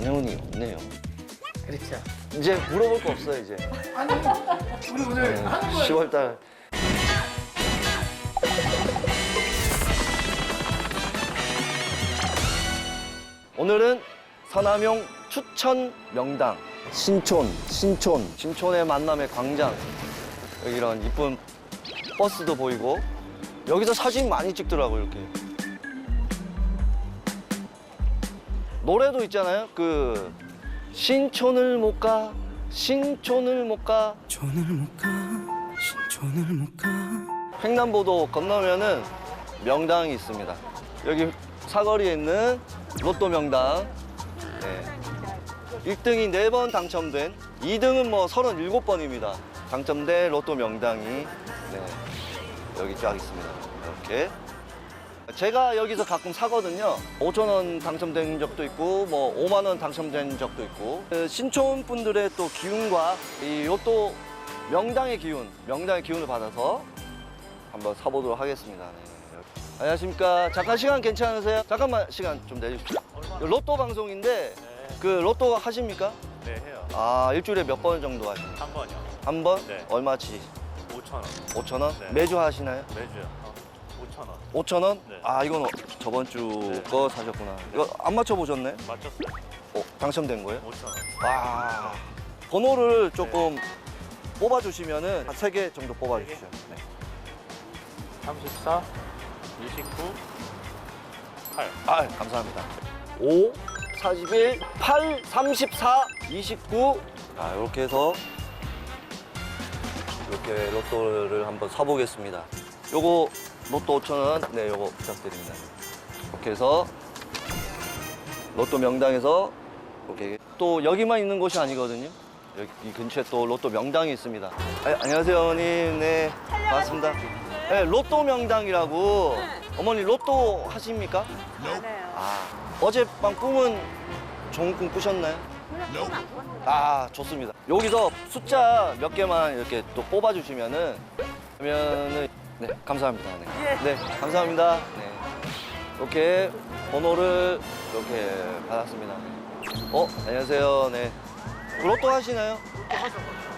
연애운이 없네요. 그렇죠. 이제 물어볼 거 없어요 이제. 아니 우리 오늘 네, 하는 거예요. 10월 달. 오늘은 서남용 추천 명당 신촌 신촌 신촌의 만남의 광장 여기 이런 이쁜 버스도 보이고 여기서 사진 많이 찍더라고요 이렇게 노래도 있잖아요 그 신촌을 못 가 신촌을 못 가 촌을 못 가, 신촌을 못 가. 횡단보도 건너면은 명당이 있습니다. 여기 사거리에 있는 로또 명당. 네. 1등이 4번 당첨된, 2등은 뭐 37번입니다. 당첨된 로또 명당이 네. 여기 쫙 있습니다. 이렇게. 제가 여기서 가끔 사거든요. 5천 원 당첨된 적도 있고, 뭐 5만 원 당첨된 적도 있고. 그 신촌 분들의 또 기운과 이 로또 명당의 기운, 명당의 기운을 받아서 한번 사보도록 하겠습니다. 네. 안녕하십니까. 잠깐 시간 괜찮으세요? 잠깐만 시간 좀 내주십시오. 로또 방송인데 그 로또 하십니까? 네, 해요. 아 일주일에 몇 번 정도 하십니까? 한 번이요. 한 번? 네. 얼마치? 5천 원. 5천 원? 네. 매주 하시나요? 매주요. 어, 5천 원. 5천 원? 네. 아 이건 어- 저번 주 네. 거 사셨구나. 이거 안 맞춰 보셨네? 맞췄어요. 어, 당첨된 거예요? 5천 원. 와. 번호를 조금 뽑아주시면은 한 세 개 정도 뽑아주시죠. 네. 34, 29, 8. 아, 감사합니다. 5, 41, 8, 34, 29. 아, 이렇게 해서 이렇게 로또를 한번 사보겠습니다. 요거 로또 5,000원, 네, 요거 부탁드립니다. 이렇게 해서 로또 명당에서 이렇게 또 여기만 있는 곳이 아니거든요. 여기 이 근처에 또 로또 명당이 있습니다. 아, 안녕하세요, 어머님. 네, 반갑습니다. 네, 로또 명당이라고. 어머니 로또 하십니까? 아, 어젯밤 꿈은 좋은 꿈 꾸셨나요? 아, 좋습니다. 여기서 숫자 몇 개만 이렇게 또 뽑아주시면은, 그러면은, 네, 감사합니다. 네, 네 감사합니다. 네. 이렇게 번호를 이렇게 받았습니다. 어, 안녕하세요. 네. 로또 하시나요?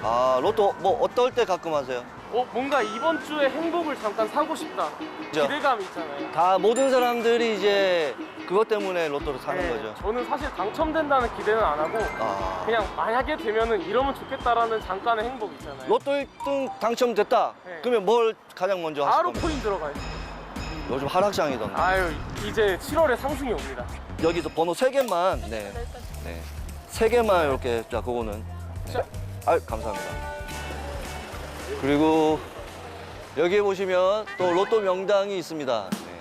아, 로또 뭐 어떨 때 가끔 하세요? 어 뭔가 이번 주에 행복을 잠깐 사고 싶다. 그죠? 기대감 있잖아요. 다 모든 사람들이 이제 그것 때문에 로또를 사는 네, 거죠. 저는 사실 당첨된다는 기대는 안 하고 아. 그냥 만약에 되면은 이러면 좋겠다라는 잠깐의 행복 있잖아요. 로또 1등 당첨됐다. 네. 그러면 뭘 가장 먼저 하실 바로 겁니까? 코인 들어가요. 요즘 하락장이던데. 아유 이제 7월에 상승이 옵니다. 여기서 번호 세 개만. 네. 네. 세 개만 이렇게 자 그거는. 네. 자. 아 감사합니다. 그리고 여기에 보시면 또 로또 명당이 있습니다. 네.